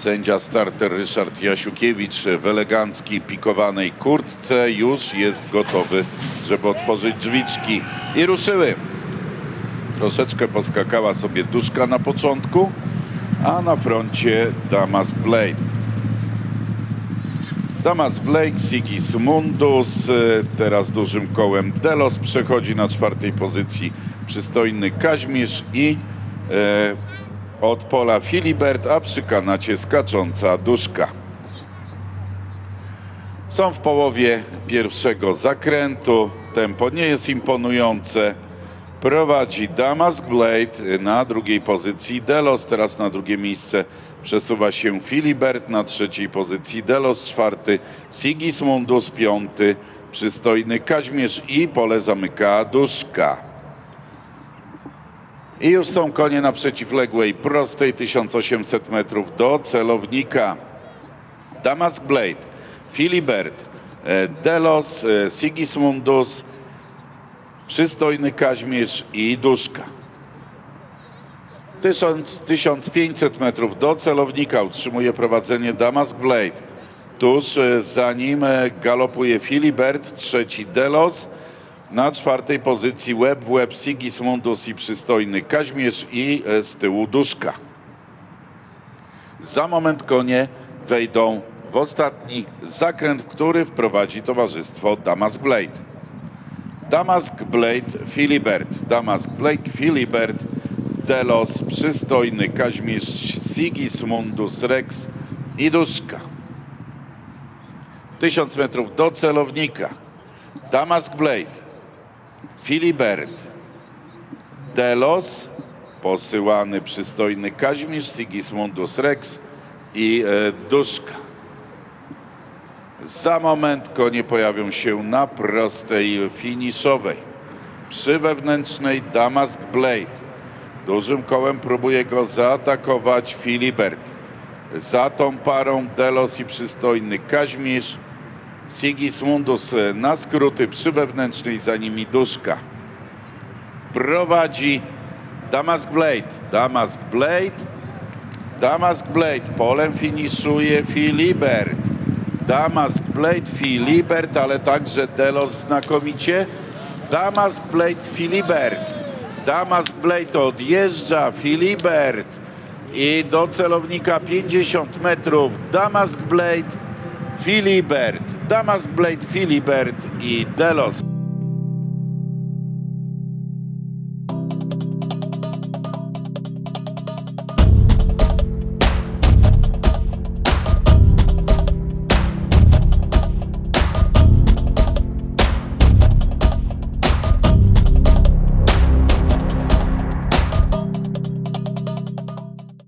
Sędzia starter Ryszard Jasiukiewicz w eleganckiej pikowanej kurtce już jest gotowy, żeby otworzyć drzwiczki. I ruszyły. Troszeczkę poskakała sobie duszka na początku, a na froncie Damask Blade. Damas Blake, Sigismundus, y, teraz dużym kołem Delos przechodzi na czwartej pozycji przystojny Kaźmierz i e, od pola Filibert, a przy kanacie skacząca duszka. Są w połowie pierwszego zakrętu, tempo nie jest imponujące. Prowadzi Damask Blade na drugiej pozycji Delos, teraz na drugie miejsce przesuwa się Filibert, na trzeciej pozycji Delos, czwarty Sigismundus, piąty przystojny Kaźmierz i pole zamyka Duszka. I już są konie na przeciwległej prostej 1800 metrów do celownika. Damask Blade, Filibert, e, Delos, e, Sigismundus, przystojny Kaźmierz i Duszka. 1000, 1500 metrów do celownika utrzymuje prowadzenie Damask Blade. Tuż e, za nim galopuje Filibert, trzeci Delos. Na czwartej pozycji łeb w łeb Sigismundus i przystojny Kaźmierz i e, z tyłu Duszka. Za moment konie wejdą w ostatni zakręt, który wprowadzi towarzystwo Damask Blade. Damask Blade, Filibert, Damask Blake, Filibert, Delos, przystojny Kaźmierz, Sigismundus Rex i Duszka. 1000 metrów do celownika. Damask Blade, Filibert, Delos, posyłany przystojny Kaźmierz, Sigismundus Rex i e, Duszka. Za moment konie pojawią się na prostej finiszowej. Przy wewnętrznej Damask Blade. Dużym kołem próbuje go zaatakować Filibert. Za tą parą Delos i przystojny Kaźmierz. Sigismundus e, na skróty przy wewnętrznej, za nimi Duszka. Prowadzi Damask Blade. Damask Blade. Damask Blade. Polem finiszuje Filibert. Damask Blade, Filibert, ale także Delos znakomicie. Damask Blade, Filibert. Damask Blade odjeżdża, Filibert. I do celownika 50 metrów. Damask Blade, Filibert. Damask Blade, Filibert i Delos.